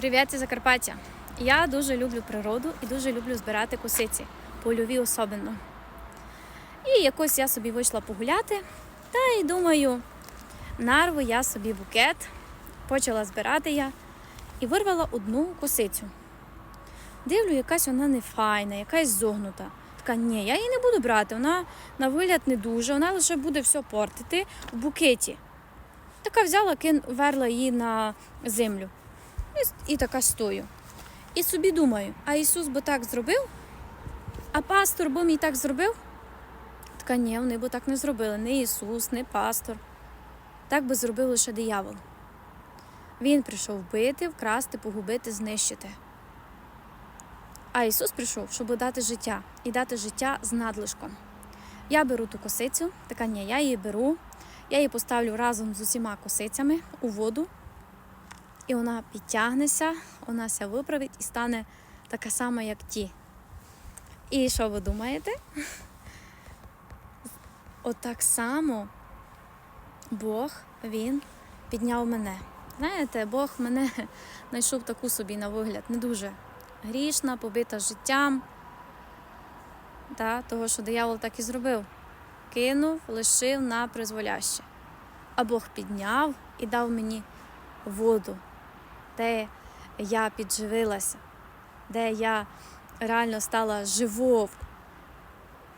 Привіт, Закарпаття. Я дуже люблю природу і дуже люблю збирати косиці, польові особливо. І якось я собі вийшла погуляти, та й думаю, нарву я собі букет, почала збирати я і вирвала одну косицю. Дивлю, якась вона не файна, якась зогнута. Така, ні, я її не буду брати, вона на вигляд не дуже, вона лише буде все портити в букеті. Така взяла, верла її на землю. І, така стою. І собі думаю, а Ісус би так зробив? А пастор би мій так зробив? Така ні, вони б так не зробили. Не Ісус, не пастор. Так би зробив лише диявол. Він прийшов вбити, вкрасти, погубити, знищити. А Ісус прийшов, щоб дати життя і дати життя з надлишком. Я беру ту косицю, така ні, я її беру, я її поставлю разом з усіма косицями у воду, і вона підтягнеться, вона ся виправить і стане така сама, як ті. І що ви думаєте? Отак само Бог він підняв мене. Знаєте, Бог мене знайшов таку собі на вигляд, не дуже грішна, побита життям. Та, того, що диявол так і зробив. Кинув, лишив на призволяще. А Бог підняв і дав мені воду, де я підживилася, де я реально стала живов,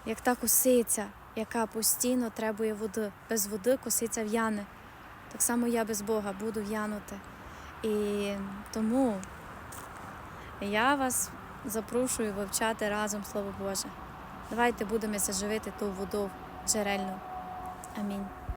як та косиця, яка постійно требує води. Без води косиця в'яне. Так само я без Бога буду в'янути. І тому я вас запрошую вивчати разом Слово Боже. Давайте будемо живити ту воду джерельну. Амінь.